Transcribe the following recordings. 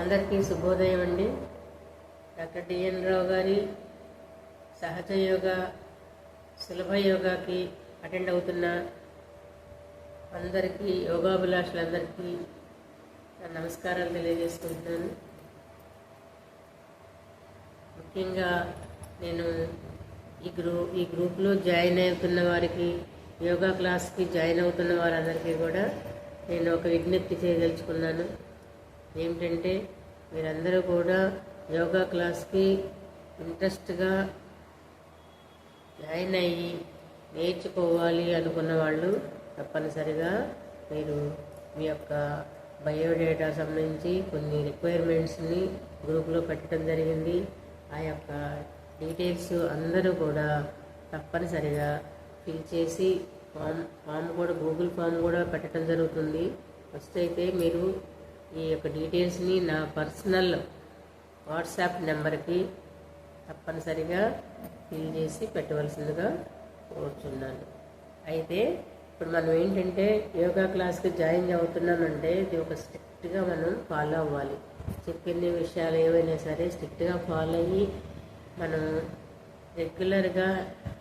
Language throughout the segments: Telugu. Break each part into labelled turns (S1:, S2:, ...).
S1: అందరికీ శుభోదయం అండి. డాక్టర్ డిఎన్ రావు గారి సహజ యోగా సులభ యోగాకి అటెండ్ అవుతున్న అందరికీ యోగాభిలాషులందరికీ నా నమస్కారాలు తెలియజేసుకుంటున్నాను ముఖ్యంగా నేను ఈ గ్రూ ఈ గ్రూప్లో జాయిన్ అవుతున్న వారికి యోగా క్లాస్కి జాయిన్ అవుతున్న వారందరికీ కూడా నేను ఒక విజ్ఞప్తి చేయదలుచుకున్నాను. ఏమిటంటే మీరందరూ కూడా యోగా క్లాస్కి ఇంట్రెస్ట్గా జాయిన్ అయ్యి నేర్చుకోవాలి అనుకున్న వాళ్ళు తప్పనిసరిగా మీరు మీ యొక్క బయోడేటా సంబంధించి కొన్ని రిక్వైర్మెంట్స్ని గ్రూప్లో పెట్టడం జరిగింది. ఆ యొక్క డీటెయిల్స్ అందరూ కూడా తప్పనిసరిగా ఫిల్ చేసి ఫామ్ ఫామ్ కూడా గూగుల్ ఫామ్ కూడా పెట్టడం జరుగుతుంది. ఫస్ట్ అయితే మీరు ఈ యొక్క డీటెయిల్స్ని నా పర్సనల్ వాట్సాప్ నెంబర్కి తప్పనిసరిగా ఫిల్ చేసి పెట్టవలసిందిగా కోరుచున్నాను. అయితే ఇప్పుడు మనం ఏంటంటే యోగా క్లాస్కి జాయిన్ అవుతున్నామంటే ఇది ఒక స్ట్రిక్ట్గా మనం ఫాలో అవ్వాలి. చెప్పిన విషయాలు ఏవైనా సరే స్ట్రిక్ట్గా ఫాలో అయ్యి మనం రెగ్యులర్గా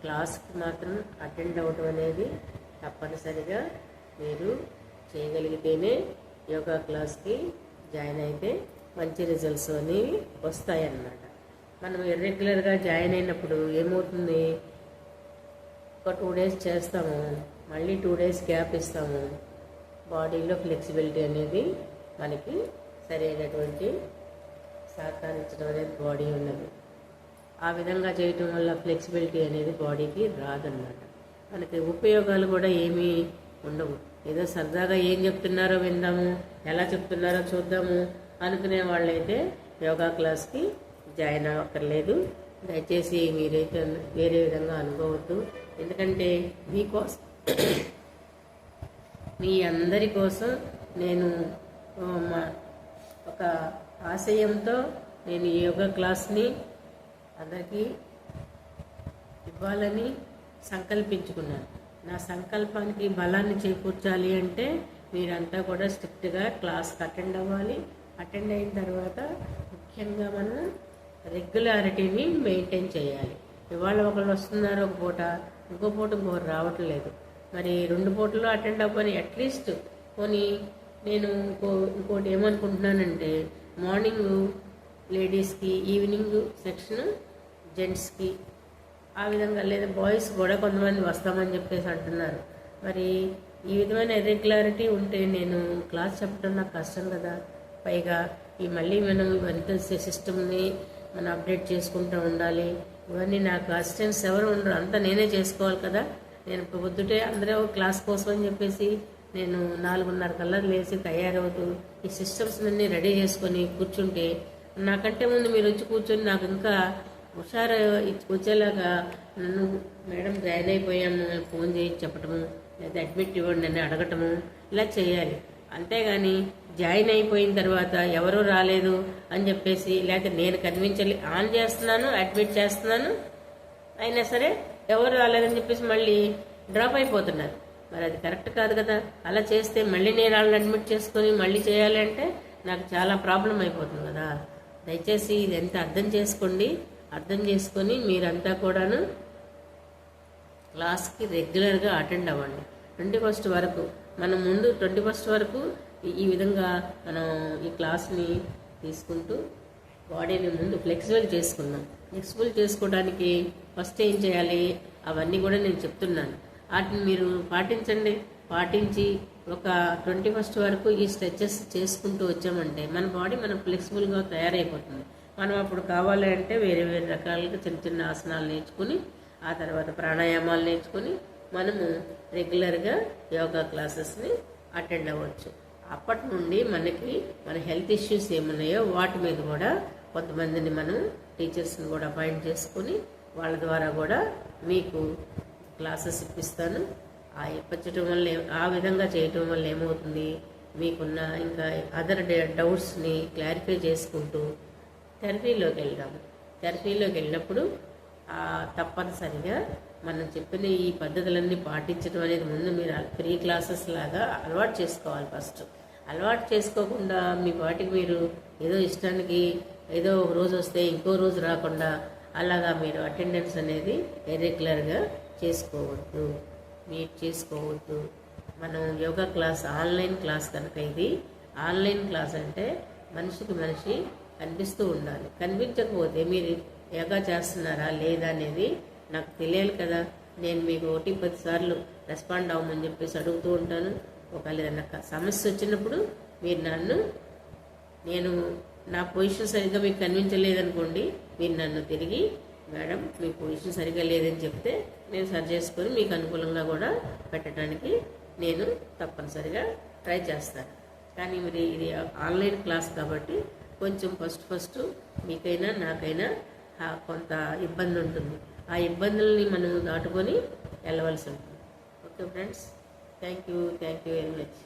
S1: క్లాస్కి మాత్రం అటెండ్ అవ్వడం అనేది తప్పనిసరిగా మీరు చేయగలిగితేనే యోగా క్లాస్కి జాయిన్ అయితే మంచి రిజల్ట్స్ అనేవి వస్తాయన్నమాట. మనం ఇర్రెగ్యులర్గా జాయిన్ అయినప్పుడు ఏమవుతుంది? ఒక టూ డేస్ చేస్తాము మళ్ళీ టూ డేస్ గ్యాప్ ఇస్తాము. బాడీలో ఫ్లెక్సిబిలిటీ అనేది మనకి సరైనటువంటి సహకరించడం అనేది బాడీ ఉన్నది. ఆ విధంగా చేయటం వల్ల ఫ్లెక్సిబిలిటీ అనేది బాడీకి రాదన్నమాట. మనకి ఉపయోగాలు కూడా ఏమీ ఉండవు. ఏదో సరదాగా ఏం చెప్తున్నారో విందాము ఎలా చెప్తున్నారో చూద్దాము అనుకునే వాళ్ళైతే యోగా క్లాస్కి జాయిన్ అవ్వక్కర్లేదు. దయచేసి మీరైతే వేరే విధంగా అనుకోవద్దు. ఎందుకంటే మీకోసం మీ అందరి కోసం నేను మా ఒక ఆశయంతో నేను యోగా క్లాస్ని అందరికీ ఇవ్వాలని సంకల్పించుకున్నాను. నా సంకల్పానికి బలాన్ని చేకూర్చాలి అంటే మీరంతా కూడా స్ట్రిక్ట్గా క్లాస్కి అటెండ్ అవ్వాలి. అటెండ్ అయిన తర్వాత ముఖ్యంగా మనం రెగ్యులారిటీని మెయింటైన్ చేయాలి. ఇవాళ ఒకళ్ళు వస్తున్నారు ఒక పూట ఇంకో పూట ఇంకొకరు రావట్లేదు. మరి రెండు పూటలు అటెండ్ అవ్వని అట్లీస్ట్ పోనీ నేను ఇంకో ఇంకోటి ఏమనుకుంటున్నానంటే మార్నింగ్ లేడీస్కి ఈవినింగ్ సెక్షన్ జెంట్స్కి ఆ విధంగా లేదా. బాయ్స్ కూడా కొంతమంది వస్తామని చెప్పేసి అంటున్నారు. మరి ఈ విధమైన ఇర్రెగ్యులారిటీ ఉంటే నేను క్లాస్ చెప్పడం నాకు కష్టం కదా. పైగా ఈ మళ్ళీ మనం ఇవంతా సిస్టమ్ని మనం అప్డేట్ చేసుకుంటూ ఉండాలి. ఇవన్నీ నాకు అసిస్టెంట్స్ ఎవరు ఉండరు. అంతా నేనే చేసుకోవాలి కదా. నేను పొద్దుటే అందరూ క్లాస్ కోసం అని చెప్పేసి నేను నాలుగున్నర కల్లా లేచి తయారవుతూ ఈ సిస్టమ్స్ అన్నీ రెడీ చేసుకొని కూర్చుంటే నాకంటే ముందు మీరు వచ్చి కూర్చొని నాకు ఇంకా హుషారు వచ్చేలాగా నన్ను మేడం జాయిన్ అయిపోయాము ఫోన్ చేసి చెప్పటము లేదా అడ్మిట్ ఇవ్వండి అని అడగటము ఇలా చేయాలి. అంతేగాని జాయిన్ అయిపోయిన తర్వాత ఎవరూ రాలేదు అని చెప్పేసి లేకపోతే నేను కన్విన్చలే ఆన్ చేస్తున్నాను అడ్మిట్ చేస్తున్నాను అయినా సరే ఎవరు రాలేదని చెప్పేసి మళ్ళీ డ్రాప్ అయిపోతున్నారు. మరి అది కరెక్ట్ కాదు కదా. అలా చేస్తే మళ్ళీ నేను వాళ్ళని అడ్మిట్ చేసుకొని మళ్ళీ చేయాలంటే నాకు చాలా ప్రాబ్లం అయిపోతుంది కదా. దయచేసి ఇది ఎంత అర్థం చేసుకోండి. అర్థం చేసుకొని మీరంతా కూడాను క్లాస్కి రెగ్యులర్గా అటెండ్ అవ్వండి. ట్వంటీ ఫస్ట్ వరకు మనం ముందు ట్వంటీ ఫస్ట్ వరకు ఈ- ఈ విధంగా మనం ఈ క్లాస్ని తీసుకుంటూ బాడీని ముందు ఫ్లెక్సిబుల్ చేసుకుందాం ఫ్లెక్సిబుల్ చేసుకోవడానికి ఫస్ట్ ఏం చేయాలి? అవన్నీ కూడా నేను చెప్తున్నాను. వాటిని మీరు పాటించండి. పాటించి ఒక ట్వంటీ ఫస్ట్ వరకు ఈ స్ట్రెచెస్ చేసుకుంటూ వచ్చామంటే మన బాడీ మనం ఫ్లెక్సిబుల్గా తయారైపోతుంది. మనం అప్పుడు కావాలి అంటే వేరే వేరే రకాలుగా చిన్న చిన్న ఆసనాలు నేర్చుకుని ఆ తర్వాత ప్రాణాయామాలు నేర్చుకుని మనము రెగ్యులర్గా యోగా క్లాసెస్ని అటెండ్ అవ్వచ్చు. అప్పటి నుండి మనకి మన హెల్త్ ఇష్యూస్ ఏమున్నాయో వాటి మీద కూడా కొంతమందిని మనం టీచర్స్ని కూడా అపాయింట్ చేసుకుని వాళ్ళ ద్వారా కూడా మీకు క్లాసెస్ ఇప్పిస్తాను. ఆ ఇప్పించడం వల్ల ఆ విధంగా చేయటం వల్ల ఏమవుతుంది? మీకున్న ఇంకా అదర్ డౌట్స్ని క్లారిఫై చేసుకుంటూ థెరపీలోకి వెళ్దాము థెరపీలోకి వెళ్ళినప్పుడు తప్పనిసరిగా మనం చెప్పిన ఈ పద్ధతులన్నీ పాటించడం అనేది ముందు మీరు ఫ్రీ క్లాసెస్ లాగా అలవాటు చేసుకోవాలి ఫస్ట్. అలవాటు చేసుకోకుండా మీ వాటికి మీరు ఏదో ఇష్టానికి ఏదో ఒక రోజు వస్తే ఇంకో రోజు రాకుండా అలాగా మీరు అటెండెన్స్ అనేది ఇర్రెగ్యులర్గా చేసుకోవద్దు. మీరు చేసుకోవద్దు. మనం యోగా క్లాస్ ఆన్లైన్ క్లాస్ కనుక ఇది ఆన్లైన్ క్లాస్ అంటే మనిషికి మనిషి కనిపిస్తూ ఉండాలి. కనిపించకపోతే మీరు యోగా చేస్తున్నారా లేదా అనేది నాకు తెలియాలి కదా. నేను మీకు ఒకటి పది సార్లు రెస్పాండ్ అవ్వమని చెప్పేసి అడుగుతూ ఉంటాను. ఒకవేళ ఏదైనా సమస్య వచ్చినప్పుడు మీరు నన్ను నేను నా పొజిషన్ సరిగ్గా మీకు కనిపించలేదనుకోండి మీరు నన్ను తిరిగి మేడం మీ పొజిషన్ సరిగ్గా లేదని చెప్తే నేను సరి చేసుకొని మీకు అనుకూలంగా కూడా పెట్టడానికి నేను తప్పనిసరిగా ట్రై చేస్తాను. కానీ మరి ఇది ఆన్లైన్ క్లాస్ కాబట్టి కొంచెం ఫస్ట్ ఫస్ట్ మీకైనా నాకైనా కొంత ఇబ్బంది ఉంటుంది. ఆ ఇబ్బందుల్ని మనం దాటుకొని వెళ్ళవలసి ఉంటుంది. Okay friends thank you thank you very much